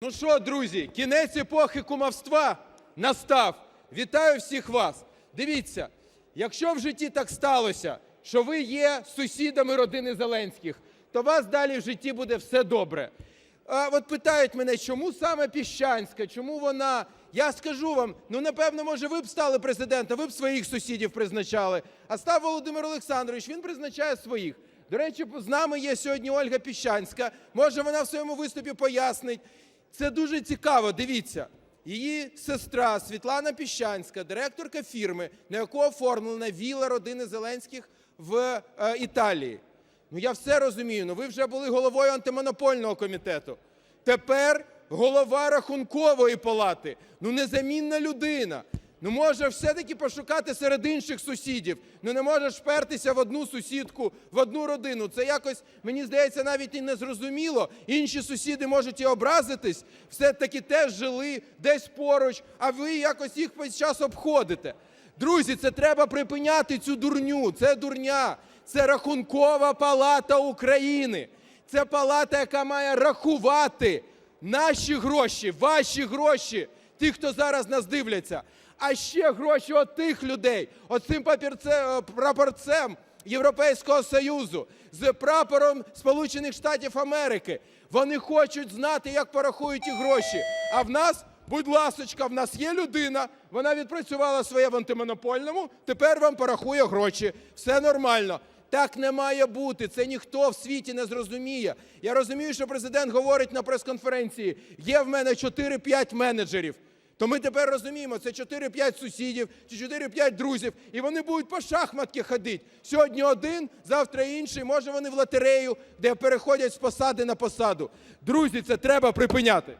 Ну що, друзі, кінець епохи кумовства настав. Вітаю всіх вас. Дивіться, якщо в житті так сталося, що ви є сусідами родини Зеленських, то вас далі в житті буде все добре. А от питають мене, чому саме Піщанська, чому вона? Я скажу вам, ну напевно, може, ви б стали президентом, ви б своїх сусідів призначали. А став Володимир Олександрович, він призначає своїх. До речі, з нами є сьогодні Ольга Піщанська. Може, вона в своєму виступі пояснить. Це дуже цікаво. Дивіться, її сестра Світлана Піщанська, директорка фірми, на яку оформлена віла родини Зеленських в е, Італії. Ну я все розумію. Ну ви вже були головою антимонопольного комітету. Тепер голова рахункової палати. Ну незамінна людина. Ну може все-таки пошукати серед інших сусідів. Ну не можеш впертися в одну сусідку, в одну родину. Це якось, мені здається, навіть і не зрозуміло. Інші сусіди можуть і образитись, все-таки теж жили десь поруч, а ви якось їх весь час обходите. Друзі, це треба припиняти цю дурню. Це дурня. Це рахункова палата України. Це палата, яка має рахувати наші гроші, ваші гроші, тих, хто зараз нас дивляться. А ще гроші от тих людей, от цим папірце, прапорцем Європейського Союзу, з прапором Сполучених Штатів Америки. Вони хочуть знати, як порахують ті гроші. А в нас, будь ласочка, в нас є людина, вона відпрацювала своє в антимонопольному, тепер вам порахує гроші. Все нормально. Так не має бути. Це ніхто в світі не зрозуміє. Я розумію, що президент говорить на прес-конференції: є в мене 4-5 менеджерів. То ми тепер розуміємо, це 4-5 сусідів чи 4-5 друзів, і вони будуть по шахматки ходити. Сьогодні один, завтра інший. Може вони в лотерею, де переходять з посади на посаду. Друзі, це треба припиняти.